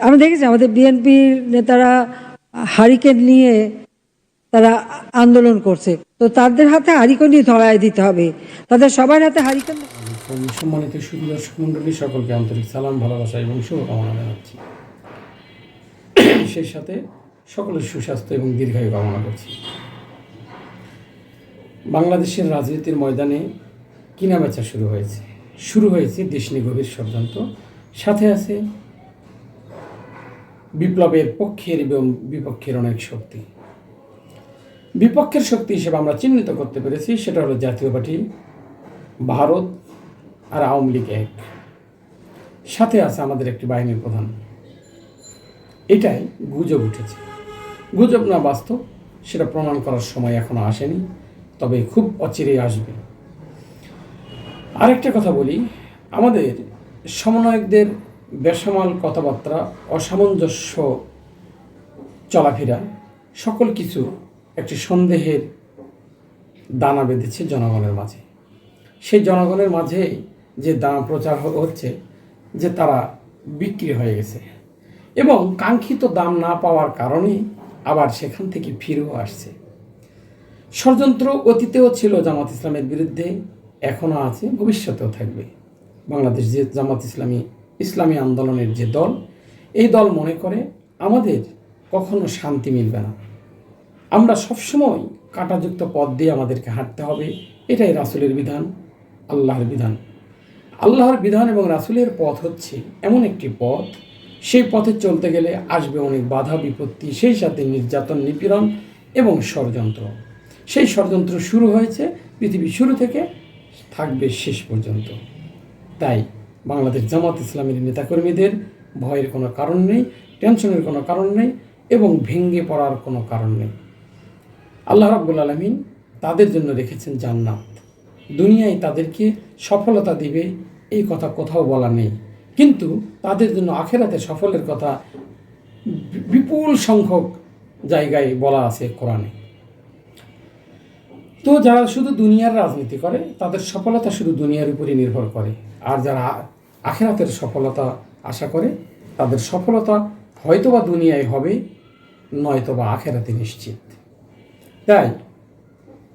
আমরা দেখেছি আমাদের বিএনপির নেতারা হারিকেন নিয়ে তারা আন্দোলন করছে। তো তাদের হাতে হারিকেনই ধরায় দিতে হবে। তাদের সবার হাতে হারিকেন সম্মানিত সুদী দর্শক মণ্ডলী সকলকে আন্তরিক সালাম, ভালোবাসা এবং শুভকামনা জানাচ্ছি। সেই সাথে সকলের সুস্বাস্থ্য এবং দীর্ঘায়ু কামনা করছি। বাংলাদেশের রাজনীতির ময়দানে কিনা বেচা শুরু হয়েছে। শুরু হয়েছে দেশনি গভীর ষড়যন্ত্র। সাথে আছে বিপ্লবের পক্ষের এবং বিপক্ষের অনেক শক্তি। বিপক্ষের শক্তি হিসেবে আমরা চিহ্নিত করতে পেরেছি, সেটা হলো জাতীয় পার্টি, ভারত আর আওয়ামী লীগ এক। সাথে আছে আমাদের একটি বাহিনীর প্রধান। এটাই গুজব উঠেছে। গুজব না বাস্তব, সেটা প্রমাণ করার সময় এখনও আসেনি, তবে খুব অচিরেই আসবে। আরেকটা কথা বলি, আমাদের সমন্বয়কদের বেসামাল কথাবার্তা, অসামঞ্জস্য চলাফেরা, সকল কিছু একটি সন্দেহের দানা বেঁধেছে জনগণের মাঝে। সেই জনগণের মাঝে যে দানা প্রচার হচ্ছে, যে তারা বিক্রি হয়ে গেছে। এবং কাঙ্ক্ষিত দাম না পাওয়ার কারণে আবার সেখান থেকে ফিরেও আসছে। ষড়যন্ত্র অতীতেও ছিল জামাত ইসলামের বিরুদ্ধে, এখনও আছে, ভবিষ্যতেও থাকবে। বাংলাদেশ যে জামাত ইসলামী ইসলামী আন্দোলনের যে দল, এই দল মনে করে আমাদের কখনো শান্তি মিলবে না। আমরা সবসময় কাঁটাযুক্ত পথ দিয়ে আমাদেরকে হাঁটতে হবে, এটাই রাসুলের বিধান, আল্লাহর বিধান। আল্লাহর বিধান এবং রাসুলের পথ হচ্ছে এমন একটি পথ, সেই পথে চলতে গেলে আসবে অনেক বাধা, বিপত্তি, সেই সাথে নির্যাতন, নিপীড়ন এবং ষড়যন্ত্র। সেই ষড়যন্ত্র শুরু হয়েছে পৃথিবীর শুরু থেকে থাকবে শেষ পর্যন্ত। তাই বাংলাদেশ জামাত ইসলামের নেতাকর্মীদের ভয়ের কোনো কারণ নেই, টেনশনের কোনো কারণ নেই এবং ভেঙে পড়ার কোনো কারণ নেই। আল্লাহ রাব্বুল আলমিন তাদের জন্য রেখেছেন জান্নাত। দুনিয়ায় তাদেরকে সফলতা দিবে এই কথা কোথাও বলা নেই। কিন্তু তাদের জন্য আখেরাতে সফলের কথা বিপুল সংখ্যক জায়গায় বলা আছে কোরআনে। তো যারা শুধু দুনিয়ার রাজনীতি করে, তাদের সফলতা শুধু দুনিয়ার উপরই নির্ভর করে। আর যারা আখেরাতের সফলতা আশা করে, তাদের সফলতা হয়তোবা দুনিয়ায় হবে, নয়তোবা আখেরাতে নিশ্চিত। তাই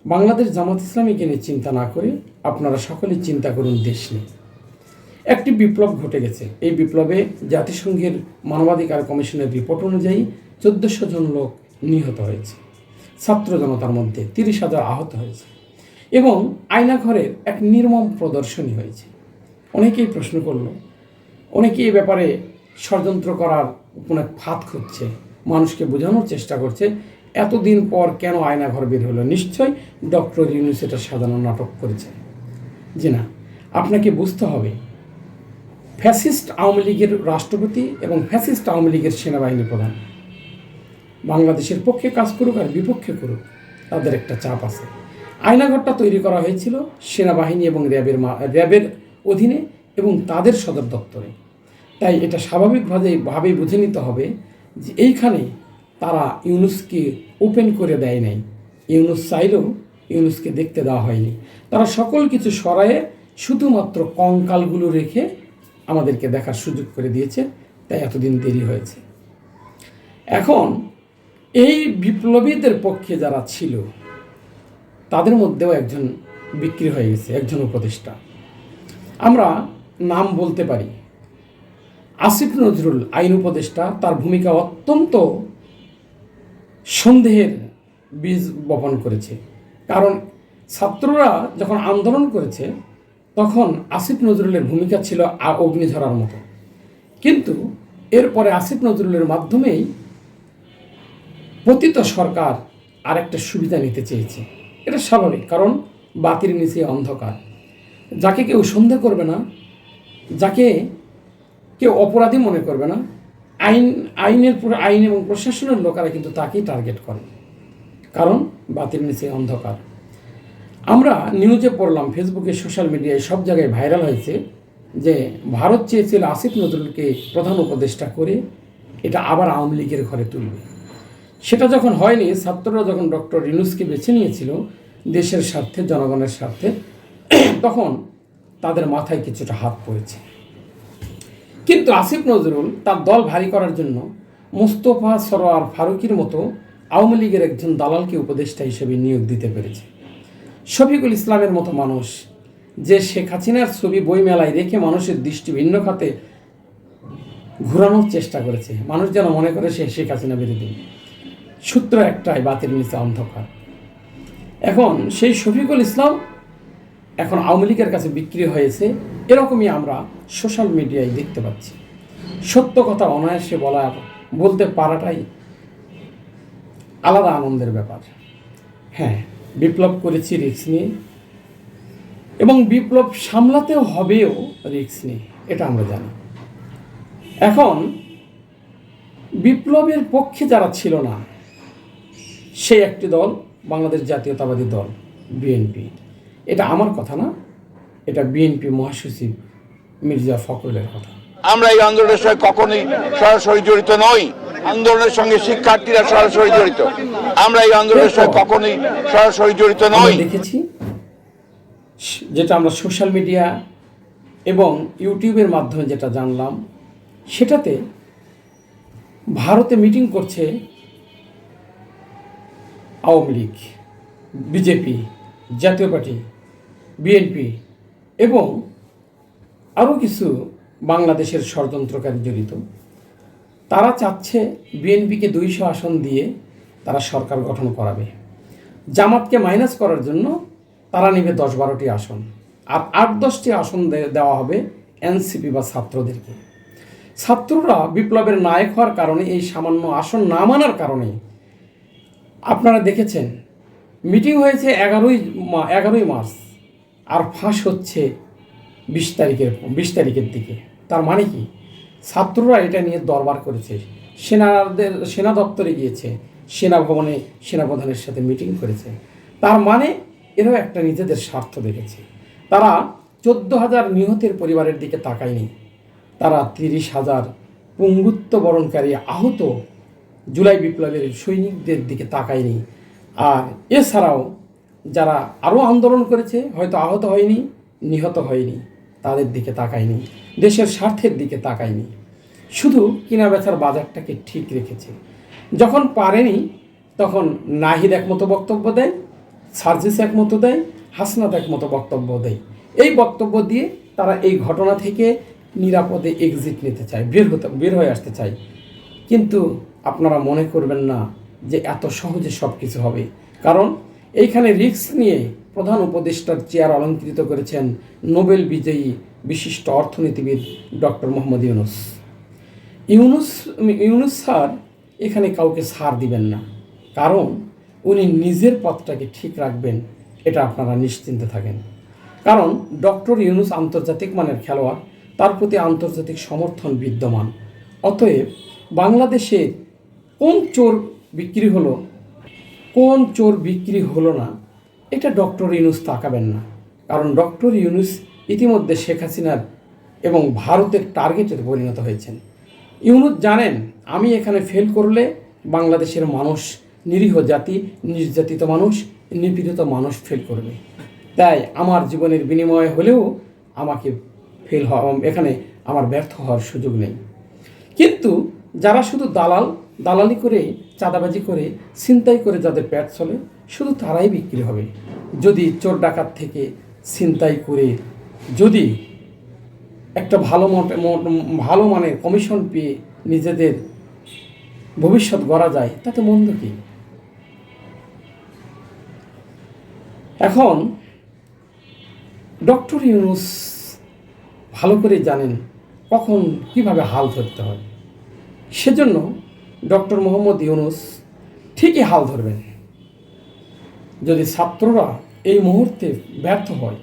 বাংলাদেশ জামাত ইসলামীকে নিয়ে চিন্তা না করে আপনারা সকলেই চিন্তা করুন দেশ নিয়ে। একটি বিপ্লব ঘটে গেছে। এই বিপ্লবে জাতিসংঘের মানবাধিকার কমিশনের রিপোর্ট অনুযায়ী চোদ্দশো জন লোক নিহত হয়েছে। ছাত্র জনতার মধ্যে তিরিশ হাজার আহত হয়েছে এবং আয়নাঘরের এক নির্মম প্রদর্শনী হয়েছে। অনেকেই প্রশ্ন করল, অনেকেই এ ব্যাপারে ষড়যন্ত্র করার কোনো এক ফাঁদ খুঁজছে, মানুষকে বোঝানোর চেষ্টা করছে, এতদিন পর কেন আয়নাঘর বের হলো? নিশ্চয়ই ডক্টর ইউনুস এটা সাজানো নাটক করেছে। যে না, আপনাকে বুঝতে হবে, ফ্যাসিস্ট আওয়ামী লীগের রাষ্ট্রপতি এবং ফ্যাসিস্ট আওয়ামী লীগের সেনাবাহিনী প্রধান। বাংলাদেশের পক্ষে কাজ করুক আর বিপক্ষে করুক, তাদের একটা চাপ আছে। আয়নাঘরটা তৈরি করা হয়েছিল সেনাবাহিনী এবং র্যাবের মা- র্যাবের অধীনে এবং তাদের সদর দপ্তরে। তাই এটা স্বাভাবিকভাবে ভাবেই বুঝে নিতে হবে যে এইখানে তারা ইউনুসকে ওপেন করে দেয় নাই। ইউনুস চাইলেও ইউনুসকে দেখতে দেওয়া হয়নি। তারা সকল কিছু সরায়ে শুধুমাত্র কঙ্কালগুলো রেখে আমাদেরকে দেখার সুযোগ করে দিয়েছে, তাই এতদিন দেরি হয়েছে। এখন এই বিপ্লবীদের পক্ষে যারা ছিল, তাদের মধ্যেও একজন বিক্রি হয়ে গেছে, একজন উপদেষ্টা। আমরা নাম বলতে পারি। আসিফ নজরুল আইন উপদেষ্টা, তার ভূমিকা অত্যন্ত সন্দেহের বীজ বপন করেছে। কারণ ছাত্ররা যখন আন্দোলন করেছে, তখন আসিফ নজরুলের ভূমিকা ছিল অগ্নিঝরার মতো। কিন্তু এরপরে আসিফ নজরুলের মাধ্যমেই পতিত সরকার আর একটা সুবিধা নিতে চেয়েছে। এটা স্বাভাবিক, কারণ বাতির নিচে অন্ধকার। যাকে কেউ সন্দেহ করবে না, যাকে কেউ অপরাধী মনে করবে না, আইন, আইনের পুরো, আইন এবং প্রশাসনের লোকেরা কিন্তু তাকেই টার্গেট করে। কারণ বাতির নিচে অন্ধকার। আমরা নিউজে পড়লাম ফেসবুকে সোশ্যাল মিডিয়ায় সব জায়গায় ভাইরাল হয়েছে যে ভারত চেয়েছিল আসিফ নজরুলকে প্রধান উপদেষ্টা করে, এটা আবার আওয়ামী লীগের ঘরে তুলবে। সেটা যখন হয়নি, ছাত্ররা যখন ডক্টর রিনুসকে বেছে নিয়েছিল, দেশের স্বার্থে, জনগণের স্বার্থে, তখন তাদের মাথায় কিছুটা হাত পড়েছে। কিন্তু আসিফ নজরুল তার দল ভারী করার জন্য মুস্তফা সরোয়ার ফারুকির মতো আওয়ামী লীগের একজন দালালকে উপদেষ্টা হিসেবে নিয়োগ দিতে পেরেছে। শফিকুল ইসলামের মতো মানুষ যে শেখ হাসিনার ছবি বইমেলায় রেখে মানুষের দৃষ্টি ভিন্ন খাতে ঘোরানোর চেষ্টা করেছে, মানুষ যেন মনে করে সে শেখ হাসিনা বিরোধী। সূত্র একটাই, বাতিল নিচে অন্ধকার। এখন সেই শফিকুল ইসলাম এখন আওয়ামী লীগের কাছে বিক্রি হয়েছে, এরকমই আমরা সোশ্যাল মিডিয়ায় দেখতে পাচ্ছি। সত্য কথা অনায়াসে বলা বলতে পারাটাই আলাদা আনন্দের ব্যাপার। হ্যাঁ বিপ্লব করেছি রিক্স নিয়ে, এবং বিপ্লব সামলাতেও হবেও রিক্স নিয়ে, এটা আমরা জানি। এখন বিপ্লবের পক্ষে যারা ছিল না সেই একটি দল বাংলাদেশ জাতীয়তাবাদী দল বিএনপি। এটা আমার কথা না এটা বিএনপি মহাসচিব মির্জা ফখরুলের কথা। আমরা এই আন্দোলনের সঙ্গে কখনোই সরাসরি জড়িত নই। আন্দোলনের সঙ্গে শিক্ষার্থীরা সরাসরি জড়িত। আমরা এই আন্দোলনের সঙ্গে কখনোই সরাসরি জড়িত নই। দেখেছি যেটা আমরা সোশ্যাল মিডিয়া এবং ইউটিউবের মাধ্যমে যেটা জানলাম সেটাতে ভারতে মিটিং করছে Awami league, BJP, Jatiya party, BNP এবং আরও কিছু বাংলাদেশের ষড়যন্ত্রকারী জড়িত, তারা চাচ্ছে বিএনপিকে দুইশো আসন দিয়ে তারা সরকার গঠন করাবে। জামাতকে মাইনাস করার জন্য তারা নেবে দশ বারোটি আসন। আর আট দশটি আসন দেওয়া হবে এনসিপি বা ছাত্রদেরকে। ছাত্ররা বিপ্লবের নায়ক হওয়ার কারণে এই সামান্য আসন না মানার কারণে আপনারা দেখেছেন, মিটিং হয়েছে এগারোই এগারোই মার্চ, আর ফাঁস হচ্ছে বিশ তারিখের বিশ তারিখের দিকে। তার মানে কি? ছাত্ররা এটা নিয়ে দরবার করেছে। সেনাদের, সেনা দপ্তরে গিয়েছে সেনা ভবনে সেনাপ্রধানের সাথে মিটিং করেছে। তার মানে এরাও একটা নিজেদের স্বার্থ দেখেছে। তারা চোদ্দ হাজার নিহতের পরিবারের দিকে তাকায়নি। তারা তিরিশ হাজার পঙ্গুত্ব বরণকারী আহত জুলাই বিপ্লবের সৈনিকদের দিকে তাকায়নি। আর এছাড়াও যারা আরও আন্দোলন করেছে, হয়তো আহত হয়নি, নিহত হয়নি, তাদের দিকে তাকায়নি, দেশের স্বার্থের দিকে তাকায়নি। শুধু কিনা বেচার বাজারটাকে ঠিক রেখেছে। যখন পারেনি, তখন নাহিদ একমতো বক্তব্য দেয়, সার্জিস একমতো দেয়, হাসনাত একমতো বক্তব্য দেয়। এই বক্তব্য দিয়ে তারা এই ঘটনা থেকে নিরাপদে এক্সিট নিতে চায়, বের হতে, বের হয়ে আসতে চায়। কিন্তু আপনারা মনে করবেন না যে এত সহজে সব কিছু হবে। কারণ এইখানে রিস্ক নিয়ে প্রধান উপদেষ্টার চেয়ার অলঙ্কৃত করেছেন নোবেল বিজয়ী বিশিষ্ট অর্থনীতিবিদ ডক্টর মোহাম্মদ ইউনুস। ইউনুস ইউনুস স্যার এখানে কাউকে ছাড় দিবেন না। কারণ উনি নিজের পথটাকে ঠিক রাখবেন, এটা আপনারা নিশ্চিন্তে থাকেন। কারণ ডক্টর ইউনুস আন্তর্জাতিক মানের খেলোয়াড়, তার প্রতি আন্তর্জাতিক সমর্থন বিদ্যমান। অতএব বাংলাদেশে কোন চোর বিক্রি হলো? কোন চোর বিক্রি হলো না? এটা ডক্টর ইউনুস তাকাবেন না। কারণ ডক্টর ইউনুস ইতিমধ্যে শেখ হাসিনার এবং ভারতের টার্গেটের পরিণত হয়েছেন। ইউনুস জানেন, আমি এখানে ফেল করলে বাংলাদেশের মানুষ, নিরীহ জাতি, নির্যাতিত মানুষ, নিপীড়িত মানুষ ফেল করবে। তাই আমার জীবনের বিনিময়ে হলেও আমাকে ফেল হওয়া এখানে আমার ব্যর্থ হওয়ার সুযোগ নেই। কিন্তু যারা শুধু দালাল, দালালি করে, চাঁদাবাজি করে, ছিনতাই করে যাদের পেট চলে, শুধু তারাই বিক্রি হবে। যদি চোর ডাকাত থেকে ছিনতাই করে, যদি একটা ভালো ভালো মানের কমিশন পেয়ে নিজেদের ভবিষ্যৎ গড়া যায়, তাতে মন্দ কি? এখন, ডক্টর ইউনুস ভালো করে জানেন কখন কীভাবে হাল ধরতে হয়। সেজন্য ডক্টর মোহাম্মদ ইউনুস ঠিকই হাল ধরবেন। যদি ছাত্ররা এই মুহূর্তে ব্যর্থ হয়,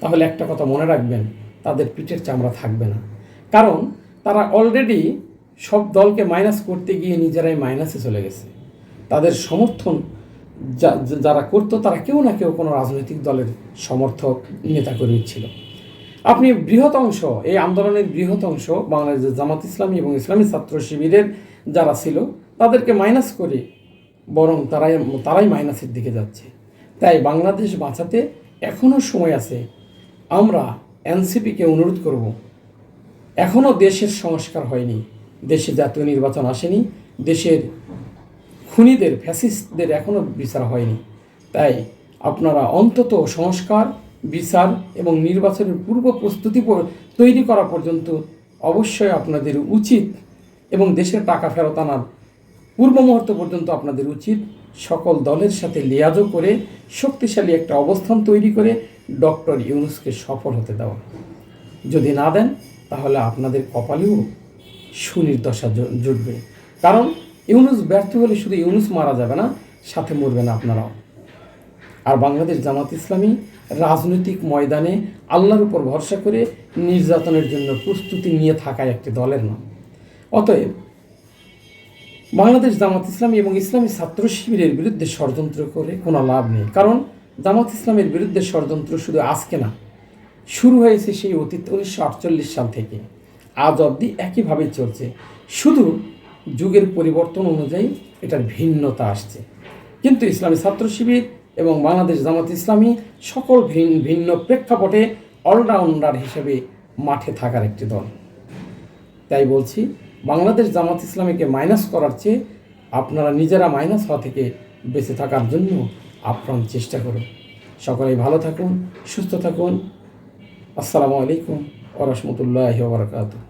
তাহলে একটা কথা মনে রাখবেন, তাদের পিঠের চামড়া থাকবে না। কারণ তারা অলরেডি সব দলকে মাইনাস করতে গিয়ে নিজেরাই মাইনাসে চলে গেছে। তাদের সমর্থন যারা করতো, তারা কেউ না কেউ কোনো রাজনৈতিক দলের সমর্থক, নেতাকর্মী ছিল। আপনি বৃহৎ অংশ, এই আন্দোলনের বৃহৎ অংশ বাংলাদেশের জামাত ইসলামী এবং ইসলামী ছাত্র শিবিরের যারা ছিল, তাদেরকে মাইনাস করে বরং তারাই তারাই মাইনাসের দিকে যাচ্ছে। তাই বাংলাদেশ বাঁচাতে এখনও সময় আছে। আমরা এনসিপিকে অনুরোধ করব। এখনও দেশের সংস্কার হয়নি। দেশে জাতীয় নির্বাচন আসেনি। দেশের খুনিদের ফ্যাসিস্টদের এখনও বিচার হয়নি। তাই আপনারা অন্তত সংস্কার বিচার এবং নির্বাচনের পূর্ব প্রস্তুতি তৈরি করা পর্যন্ত অবশ্যই আপনাদের উচিত এবং দেশের টাকা ফেরত আনার পূর্ব মুহূর্ত পর্যন্ত আপনাদের উচিত সকল দলের সাথে লিয়াজও করে শক্তিশালী একটা অবস্থান তৈরি করে ডক্টর ইউনুসকে সফল হতে দেওয়া। যদি না দেন, তাহলে আপনাদের কপালেও সুনির্দশা জুটবে। কারণ ইউনুস ব্যর্থ হলে শুধু ইউনুস মারা যাবে না, সাথে মরবে না আপনারাও। আর বাংলাদেশ জামাত ইসলামী রাজনৈতিক ময়দানে আল্লাহর উপর ভরসা করে নির্যাতনের জন্য প্রস্তুতি নিয়ে থাকা একটি দলের নাম। অতএব, বাংলাদেশ জামাত ইসলামী এবং ইসলামী ছাত্র শিবিরের বিরুদ্ধে ষড়যন্ত্র করে কোনো লাভ নেই। কারণ, জামাত ইসলামের বিরুদ্ধে ষড়যন্ত্র শুধু আজকে না, শুরু হয়েছে সেই অতীত উনিশশো আটচল্লিশ সাল থেকে। আজ অবধি একইভাবে চলছে। শুধু যুগের পরিবর্তন অনুযায়ী এটার ভিন্নতা আসছে। কিন্তু ইসলামী ছাত্র শিবির এবং বাংলাদেশ জামাত ইসলামী সকল ভিন্ন ভিন্ন প্রেক্ষাপটে অলরাউন্ডার হিসেবে মাঠে থাকার একটি দল। তাই বলছি, বাংলাদেশ জামাত ইসলামীকে মাইনাস করার চেয়ে আপনারা নিজেরা মাইনাস হওয়া থেকে বেঁচে থাকার জন্য আপ্রাণ চেষ্টা করুন। সকলেই ভালো থাকুন, সুস্থ থাকুন। আসসালামু আলাইকুম ওরহমতুল্লাহ বারকাতুহ।